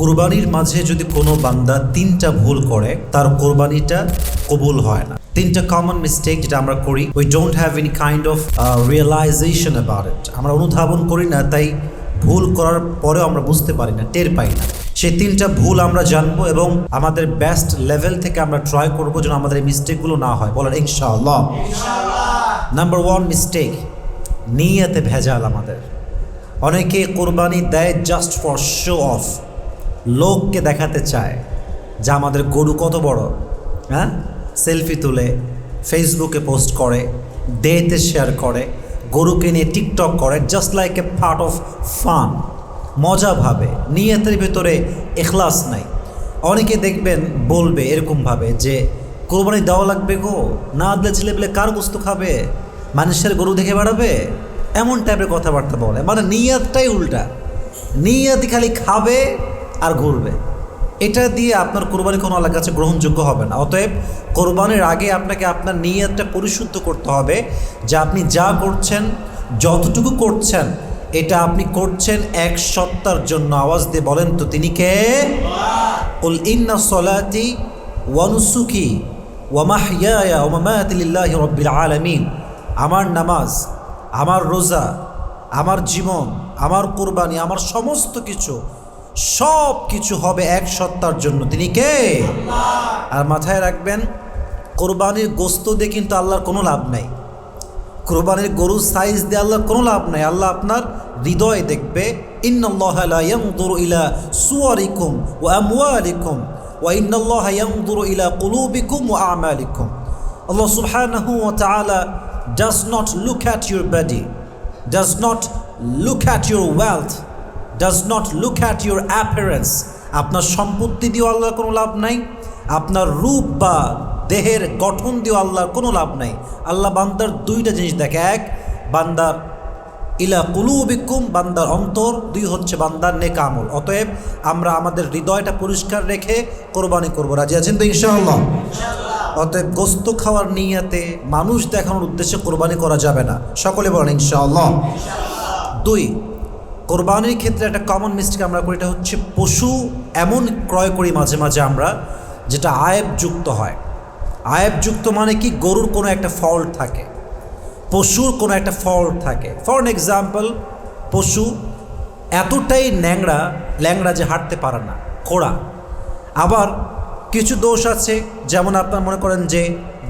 কোরবানির মাঝে যদি কোনো বান্দা তিনটা ভুল করে তার কোরবানিটা কবুল হয় না। তিনটা কমন মিস্টেক যেটা আমরা করি we don't have any kind of realisation about it আমরা অনুধাবন করি না তাই ভুল করার পরেও আমরা বুঝতে পারি না টের পাই না। সেই তিনটা ভুল আমরা জানব এবং আমাদের বেস্ট লেভেল থেকে আমরা ট্রাই করব যেন আমাদের এই মিস্টেকগুলো না হয়। বলেন ইনশাআল্লাহ। নাম্বার ওয়ান মিস্টেক নিয়াতে ভেজাল আমাদের। অনেকে কোরবানি দেয় জাস্ট ফর শো অফ লোককে দেখাতে চায় যে আমাদের গরু কত বড় হ্যাঁ? সেলফি তুলে ফেসবুকে পোস্ট করে, ডেতে শেয়ার করে, গরুকে নিয়ে টিকটক করে just like a part of fun মজা ভাবে, নিয়তের ভেতরে এখলাস নাই। অনেকে দেখবেন, বলবে এরকমভাবে যে, কোরবানি দেওয়া লাগবে গো, না দিলে ছেলে পেলে কার বস্তু খাবে? মানুষের গরু দেখে বেড়াবে? এমন টাইপের কথাবার্তা বলে। মানে নিয়াতটাই উল্টা। নিয়াতি খালি খাবে আর ঘুরবে। এটা দিয়ে আপনার কোরবানি কোনো আল্লাহর কাছে গ্রহণযোগ্য হবে না। অতএব কোরবানির আগে আপনাকে আপনার নিয়তটা পরিশুদ্ধ করতে হবে যে আপনি যা করছেন, যতটুকু করছেন, এটা আপনি করছেন এক সত্তার জন্য। আওয়াজ দিয়ে বলেন তো তিনি কে? উল ইন্না সলাতি ওয়ানুসুকি ওয়ামাহিয়া ওমামাতিল্লাহ রব্বিল আলামিন। আমার নামাজ, আমার রোজা, আমার জীবন, আমার কোরবানি, আমার সমস্ত কিছু সব কিছু হবে এক সত্তার জন্য। তিনি কে? আর মাথায় রাখবেন, কোরবানির গোস্ত দিয়ে কিন্তু আল্লাহর কোনো লাভ নাই। কোরবানির গরুর সাইজ দিয়ে আল্লাহর কোনো লাভ নাই। আল্লাহ আপনার হৃদয় দেখবে। ইলা সুওয়ারিকুম ওয়া আমওয়ালিকুম ওয়া ইন্নাল্লাহ ইয়ানজুরু ইলা কুলুবিকুম ওয়া আমালিকুম। আল্লাহ does not look at your appearance. আপনার সম্পত্তি দিয়েও আল্লাহর কোনো লাভ নাই। আপনার রূপ বা দেহের গঠন দিয়েও আল্লাহর কোনো লাভ নাই। আল্লাহ বান্দার দুইটা জিনিস দেখে। এক বান্দার ইলা কুলুবিকুম বান্দার অন্তর। দুই হচ্ছে বান্দার নেকামল অতএব আমরা আমাদের হৃদয়টা পরিষ্কার রেখে কোরবানি করব। রাজি আছেন তো ইনশাআল্লাহ? অতএব গোস্ত খাওয়ার নিয়াতে মানুষ দেখানোর উদ্দেশ্যে কোরবানি করা যাবে না। সকলে বলেন ইনশাআল্লাহ। দুই কোরবানির ক্ষেত্রে একটা কমন মিস্টেক আমরা করি, এটা হচ্ছে পশু এমন ক্রয় করি মাঝে মাঝে আমরা, যেটা আয়েবযুক্ত হয়। আয়েবযুক্ত মানে কি? গরুর কোনো একটা ফল্ট থাকে, পশুর কোনো একটা ফল্ট থাকে। ফর এন এক্সাম্পল পশু এতটাই ন্যাংরা ল্যাংড়া যে হাঁটতে পারে না, খোড়া। আবার কিছু দোষ আছে, যেমন আপনার মনে করেন যে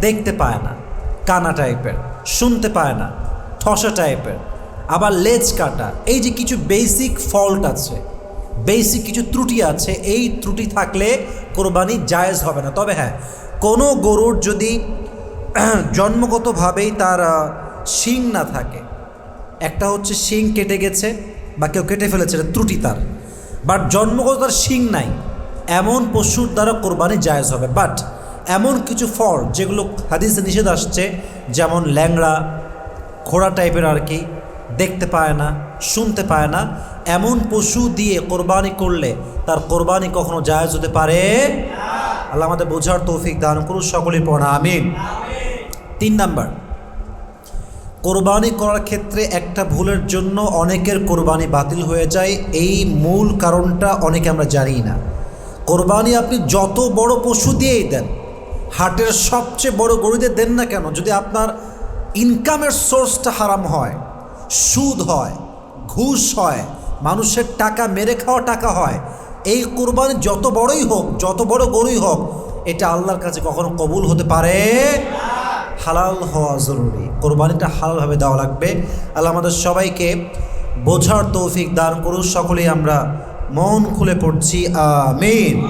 দেখতে পায় না, কানা টাইপের শুনতে পায় না, ঠসা টাইপের আবার লেজ কাটা। এই যে কিছু বেসিক ফল্ট আছে বেসিক কিছু ত্রুটি আছে, এই ত্রুটি থাকলে কোরবানি জায়েজ হবে না। তবে হ্যাঁ কোনো গরুর যদি জন্মগতভাবেই তার শিং না থাকে, একটা হচ্ছে শিং কেটে গেছে বা কেউ কেটে ফেলেছে ত্রুটি তার। বাট জন্মগত তার শিং নাই, এমন পশুর দ্বারা কোরবানি জায়েজ হবে। বাট এমন কিছু ফল যেগুলো হাদিসে নিষেধ আসছে, যেমন ল্যাংড়া, ঘোড়া টাইপের আর কি দেখতে পায় না, শুনতে পায় না। এমন পশু দিয়ে কোরবানি করলে তার কোরবানি কখনো জায়েজ হতে পারে? আল্লাহ আমাদের বোঝার তৌফিক দান করুন সকলের পড়া, আমিন। তিন নাম্বার, কোরবানি করার ক্ষেত্রে একটা ভুলের জন্য অনেকের কোরবানি বাতিল হয়ে যায়। এই মূল কারণটা অনেকে আমরা জানি না। কোরবানি আপনি যত বড় পশু দিয়েই দেন, হাটের সবচেয়ে বড় গরুদের দেন না কেন? যদি আপনার ইনকামের সোর্সটা হারাম হয় সুদ হয়, ঘুষ হয়, মানুষের টাকা মেরে খাওয়া টাকা হয়। এই কোরবানি যত বড়ই হোক, যত বড় গরুই হোক, এটা আল্লাহর কাছে কখনো কবুল হতে পারে? হালাল হওয়া জরুরি। কোরবানিটা হালালভাবে দেওয়া লাগবে। আল্লাহ আমাদের সবাইকে বোঝার তৌফিক দান করুন। সকলেই আমরা মন খুলে পড়ছি। আমিন।